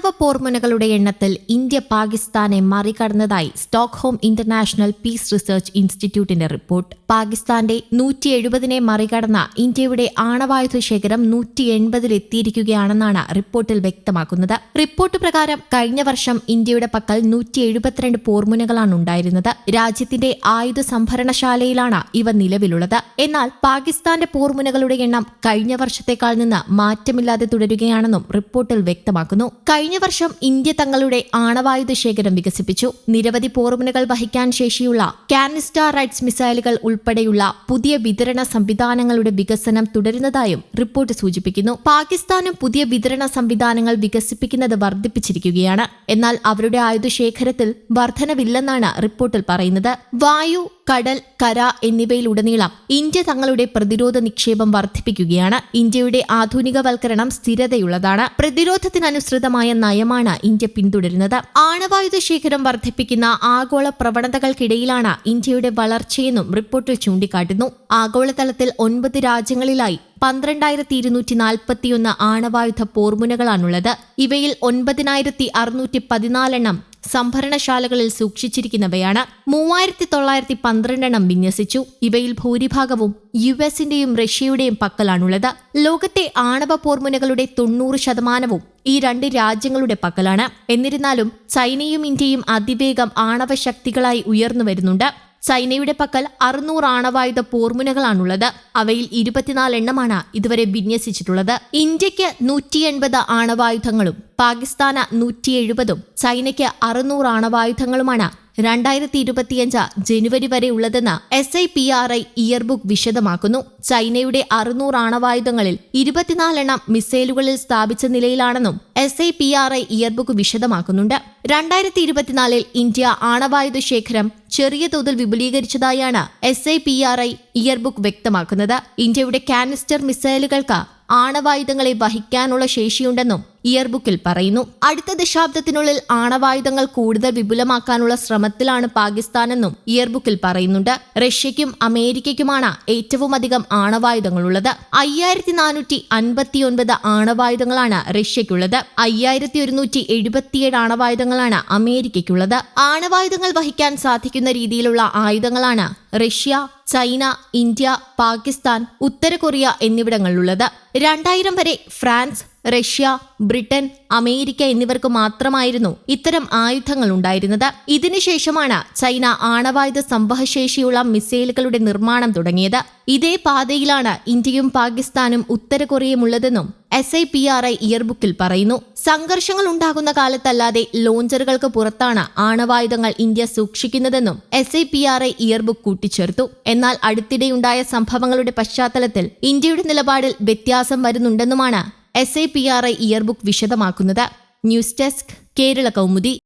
ആണവ പോർമുനകളുടെ എണ്ണത്തിൽ ഇന്ത്യ പാകിസ്ഥാനെ മറികടന്നതായി സ്റ്റോക്ക്ഹോം ഇന്റർനാഷണൽ പീസ് റിസർച്ച് ഇൻസ്റ്റിറ്റ്യൂട്ടിന്റെ റിപ്പോർട്ട്. പാകിസ്ഥാന്റെ നൂറ്റി എഴുപതിനെ മറികടന്ന ഇന്ത്യയുടെ ആണവായുധ ശേഖരം നൂറ്റി എൺപതിലെത്തിയിരിക്കുകയാണെന്നാണ് റിപ്പോർട്ടിൽ വ്യക്തമാക്കുന്നത്. റിപ്പോർട്ട് പ്രകാരം കഴിഞ്ഞ വർഷം ഇന്ത്യയുടെ പക്കൽ നൂറ്റി എഴുപത്തിരണ്ട് പോർമുനകളാണ് ഉണ്ടായിരുന്നത്. രാജ്യത്തിന്റെ ആയുധ സംഭരണശാലയിലാണ് ഇവ നിലവിലുള്ളത്. എന്നാൽ പാകിസ്ഥാന്റെ പോർമുനകളുടെ എണ്ണം കഴിഞ്ഞ വർഷത്തേക്കാൾ നിന്ന് മാറ്റമില്ലാതെ തുടരുകയാണെന്നും റിപ്പോർട്ടിൽ വ്യക്തമാക്കുന്നു. കഴിഞ്ഞ വർഷം ഇന്ത്യ തങ്ങളുടെ ആണവായുധ ശേഖരം വികസിപ്പിച്ചു. നിരവധി പോർമുനകൾ വഹിക്കാൻ ശേഷിയുള്ള കാനിസ്റ്റാർ റൈറ്റ്സ് മിസൈലുകൾ ഉൾപ്പെടെയുള്ള പുതിയ വിതരണ സംവിധാനങ്ങളുടെ വികസനം തുടരുന്നതായും റിപ്പോർട്ട് സൂചിപ്പിക്കുന്നു. പാകിസ്ഥാനും പുതിയ വിതരണ സംവിധാനങ്ങൾ വികസിപ്പിക്കുന്നത് വർദ്ധിപ്പിച്ചിരിക്കുകയാണ്. എന്നാൽ അവരുടെ ആയുധ ശേഖരത്തിൽ വർധനവില്ലെന്നാണ് റിപ്പോർട്ടിൽ പറയുന്നത്. വായു കടൽ കര എന്നിവയിലുടനീളം ഇന്ത്യ തങ്ങളുടെ പ്രതിരോധ നിക്ഷേപം വർദ്ധിപ്പിക്കുകയാണ്. ഇന്ത്യയുടെ ആധുനികവൽക്കരണം സ്ഥിരതയുള്ളതാണ്. പ്രതിരോധത്തിനനുസൃതമായ നയമാണ് ഇന്ത്യ പിന്തുടരുന്നത്. ആണവായുധ ശേഖരം വർദ്ധിപ്പിക്കുന്ന ആഗോള പ്രവണതകൾക്കിടയിലാണ് ഇന്ത്യയുടെ വളർച്ചയെന്നും റിപ്പോർട്ടിൽ ചൂണ്ടിക്കാട്ടുന്നു. ആഗോളതലത്തിൽ ഒൻപത് രാജ്യങ്ങളിലായി പന്ത്രണ്ടായിരത്തി ഇരുന്നൂറ്റി നാൽപ്പത്തിയൊന്ന് ആണവായുധ പോർമുനകളാണുള്ളത്. ഇവയിൽ ഒൻപതിനായിരത്തി അറുന്നൂറ്റി പതിനാലെണ്ണം സംഭരണശാലകളിൽ സൂക്ഷിച്ചിരിക്കുന്നവയാണ് മൂവായിരത്തി തൊള്ളായിരത്തി പന്ത്രണ്ടെണ്ണം വിന്യസിച്ചു. ഇവയിൽ ഭൂരിഭാഗവും യു എസിന്റെയും റഷ്യയുടെയും പക്കലാണുള്ളത്. ലോകത്തെ ആണവ പോർമുനകളുടെ തൊണ്ണൂറ് ശതമാനവും ഈ രണ്ട് രാജ്യങ്ങളുടെ പക്കലാണ്. എന്നിരുന്നാലും ചൈനയും ഇന്ത്യയും അതിവേഗം ആണവ ശക്തികളായി ഉയർന്നു വരുന്നുണ്ട്. ചൈനയുടെ പക്കൽ അറുന്നൂറ് ആണവായുധ പോർമുനകളാണുള്ളത്. അവയിൽ ഇരുപത്തിനാല് എണ്ണമാണ് ഇതുവരെ വിന്യസിച്ചിട്ടുള്ളത്. ഇന്ത്യയ്ക്ക് നൂറ്റി എൺപത് ആണവായുധങ്ങളും പാകിസ്ഥാന് നൂറ്റി എഴുപതും ചൈനയ്ക്ക് അറുന്നൂറ് ആണവായുധങ്ങളുമാണ് രണ്ടായിരത്തി ഇരുപത്തിയഞ്ച് ജനുവരി വരെ ഉള്ളതെന്ന് S I P R I yearbook വിശദമാക്കുന്നു. ചൈനയുടെ അറുന്നൂറ് ആണവായുധങ്ങളിൽ ഇരുപത്തിനാലെണ്ണം മിസൈലുകളിൽ സ്ഥാപിച്ച നിലയിലാണെന്നും S I P R I yearbook വിശദമാക്കുന്നുണ്ട്. രണ്ടായിരത്തി ഇരുപത്തിനാലിൽ ഇന്ത്യ ആണവായുധ ശേഖരം ചെറിയ തോതിൽ വിപുലീകരിച്ചതായാണ് S I P R I yearbook വ്യക്തമാക്കുന്നത്. ഇന്ത്യയുടെ കാനിസ്റ്റർ മിസൈലുകൾക്ക് ആണവായുധങ്ങളെ വഹിക്കാനുള്ള ശേഷിയുണ്ടെന്നും ഇയർബുക്കിൽ പറയുന്നു. അടുത്ത ദശാബ്ദത്തിനുള്ളിൽ ആണവായുധങ്ങൾ കൂടുതൽ വിപുലമാക്കാനുള്ള ശ്രമത്തിലാണ് പാകിസ്ഥാനെന്നും ഇയർബുക്കിൽ പറയുന്നുണ്ട്. റഷ്യയ്ക്കും അമേരിക്കയ്ക്കുമാണ് ഏറ്റവും അധികം ആണവായുധങ്ങളുള്ളത്. അയ്യായിരത്തി നാനൂറ്റി അൻപത്തിയൊൻപത് ആണവായുധങ്ങളാണ് റഷ്യയ്ക്കുള്ളത്. അയ്യായിരത്തി ഒരുന്നൂറ്റി എഴുപത്തിയേഴ് ആണവായുധങ്ങളാണ് അമേരിക്കയ്ക്കുള്ളത്. ആണവായുധങ്ങൾ വഹിക്കാൻ സാധിക്കുന്ന രീതിയിലുള്ള ആയുധങ്ങളാണ് റഷ്യ ചൈന ഇന്ത്യ പാകിസ്ഥാൻ ഉത്തര കൊറിയ എന്നിവിടങ്ങളിലുള്ളത്. രണ്ടായിരം വരെ ഫ്രാൻസ് റഷ്യ ബ്രിട്ടൻ അമേരിക്ക എന്നിവർക്ക് മാത്രമായിരുന്നു ഇത്തരം ആയുധങ്ങൾ ഉണ്ടായിരുന്നത്. ഇതിനുശേഷമാണ് ചൈന ആണവായുധ സംഭവശേഷിയുള്ള മിസൈലുകളുടെ നിർമ്മാണം തുടങ്ങിയത്. ഇതേ പാതയിലാണ് ഇന്ത്യയും പാകിസ്ഥാനും ഉത്തര കൊറിയയും ഉള്ളതെന്നും S I P R I ഇയർബുക്കിൽ പറയുന്നു. സംഘർഷങ്ങൾ ഉണ്ടാകുന്ന കാലത്തല്ലാതെ ലോഞ്ചറുകൾക്ക് പുറത്താണ് ആണവായുധങ്ങൾ India സൂക്ഷിക്കുന്നതെന്നും S I P R I yearbook കൂട്ടിച്ചേർത്തു. എന്നാൽ അടുത്തിടെയുണ്ടായ സംഭവങ്ങളുടെ പശ്ചാത്തലത്തിൽ ഇന്ത്യയുടെ നിലപാടിൽ വ്യത്യാസം വരുന്നുണ്ടെന്നുമാണ് S I P R I yearbook വിശദമാക്കുന്നത്. News desk Kerala Kaumudi